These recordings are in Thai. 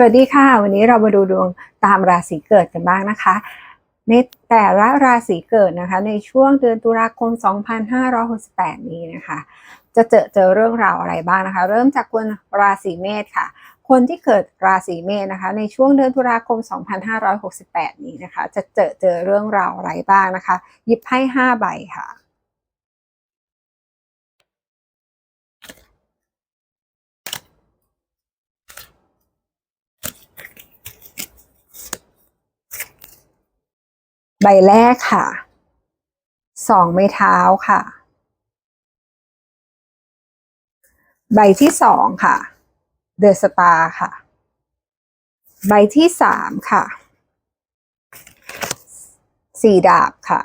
สวัสดีค่ะ วันนี้เรามาดูดวงตามราศีเกิดกันบ้างนะคะในแต่ละราศีเกิดนะคะ ในช่วงเดือนตุลาคม 2568 นี้นะคะ จะเจอเจอเรื่องราวอะไรบ้างนะคะ เริ่มจากคนราศีเมษค่ะ คนที่เกิดราศีเมษนะคะ ในช่วงเดือนตุลาคม 2568 นี้นะคะ จะเจอเจอเรื่องราวอะไรบ้างนะคะ หยิบไพ่5ใบค่ะ ใบแรกค่ะ สองไม้เท้าค่ะ ใบที่สองค่ะ เดอะสตาร์ค่ะ ใบที่สามค่ะ สี่ดาบค่ะ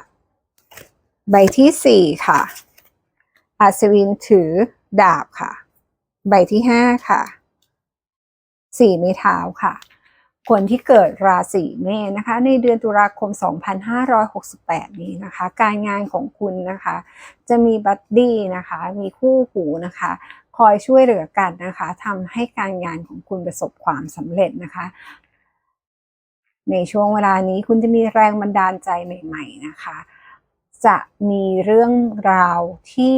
ใบที่สี่ค่ะ อัศวินถือดาบค่ะ ใบที่ห้าค่ะ สี่ไม้เท้าค่ะ คนที่เกิดราศีเมษนะคะ ในเดือนตุลาคม 2568 นี้นะคะ การงานของคุณนะคะ จะมีบัดดี้นะคะ มีคู่หูนะคะ คอยช่วยเหลือกันนะคะทำให้การงานของคุณประสบความสำเร็จนะคะ ในช่วงเวลานี้คุณจะมีแรงบันดาลใจใหม่ ๆ นะคะ จะมีเรื่องราวที่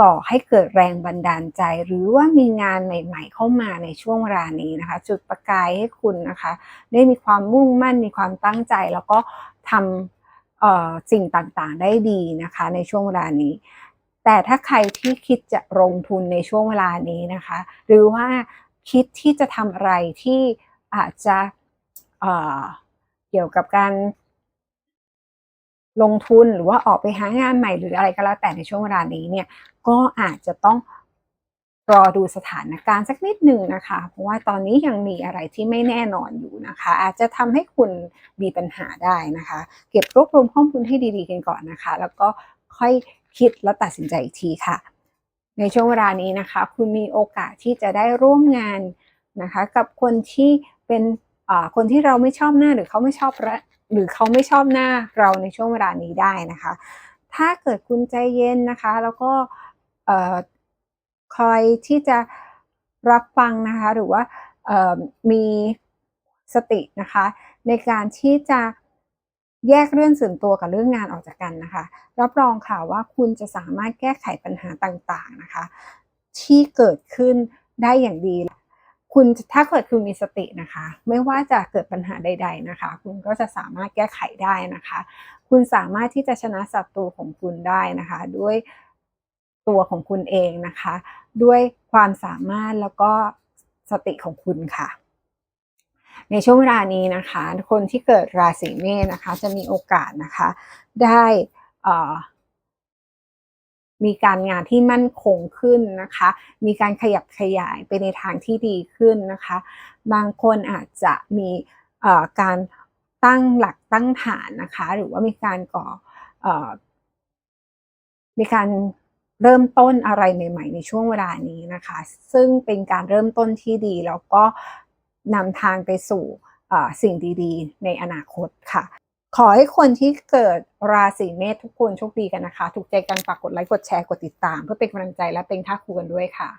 ก่อให้เกิดแรงบันดาลใจ หรือว่ามีงานใหม่ ๆ เข้ามาในช่วงเวลานี้นะคะ จุดประกายให้คุณนะคะ ได้มีความมุ่งมั่นมีความตั้งใจ แล้วก็ทำสิ่งต่างๆ ได้ดีนะคะ ในช่วงเวลานี้ แต่ถ้าใครที่คิดจะลงทุนในช่วงเวลานี้นะคะ หรือว่าคิดที่จะทำอะไรที่อาจจะเเกี่ยวกับการ ลงทุนหรือว่าออกไปหางานใหม่หรืออะไรก็แล้วแต่ในช่วงเวลานี้เนี่ยก็อาจจะต้องรอดูสถานการณ์สักนิดหนึ่งนะคะ เพราะว่าตอนนี้ยังมีอะไรที่ไม่แน่นอนอยู่นะคะ อาจจะทำให้คุณมีปัญหาได้นะคะ เก็บรวบรวมข้อมูลให้ดีๆกันก่อนนะคะ แล้วก็ค่อยคิดแล้วตัดสินใจอีกทีค่ะ ในช่วงเวลานี้นะคะ คุณมีโอกาสที่จะได้ร่วมงานนะคะ กับคนที่เป็น คนที่เราไม่ชอบหน้าหรือเขาไม่ชอบระหรือเขาไม่ชอบหน้าเราในช่วงเวลานี้ได้นะคะ ถ้าเกิดคุณใจเย็นนะคะ แล้วก็คอยที่จะรับฟังนะคะ หรือว่ามีสตินะคะ ในการที่จะแยกเรื่องส่วนตัวกับเรื่องงานออกจากกันนะคะ รับรองค่ะว่าคุณจะสามารถแก้ไขปัญหาต่างๆนะคะ ที่เกิดขึ้นได้อย่างดี คุณถ้าเกิดคุณมีสตินะคะ ไม่ว่าจะเกิดปัญหาใด ๆนะคะ คุณก็จะสามารถแก้ไขได้นะคะ คุณสามารถที่จะชนะศัตรูของคุณได้นะคะ ด้วยตัวของคุณเองนะคะ ด้วยความสามารถแล้วก็สติของคุณค่ะ ในช่วงเวลานี้นะคะ คนที่เกิดราศีเมษนะคะ จะมีโอกาสนะคะ ได้อ่อ มีการงานที่มั่นคงขึ้นนะคะ มีการขยับขยายไปในทางที่ดีขึ้นนะคะ บางคนอาจจะมีการตั้งหลักตั้งฐานนะคะ หรือว่ามีการก่ออมีการเริ่มต้นอะไรใหม่ ๆ ในช่วงเวลานี้นะคะ ซึ่งเป็นการเริ่มต้นที่ดี แล้วก็นำทางไปสู่สิ่งดีๆ ในอนาคตค่ะ ขอให้คนที่เกิดราศีเมษทุกคนโชคดีกันนะคะ ถูกใจกันฝากกดไลค์กดแชร์กดติดตาม เพื่อเป็นกำลังใจและเป็นท่าครูกันด้วยค่ะ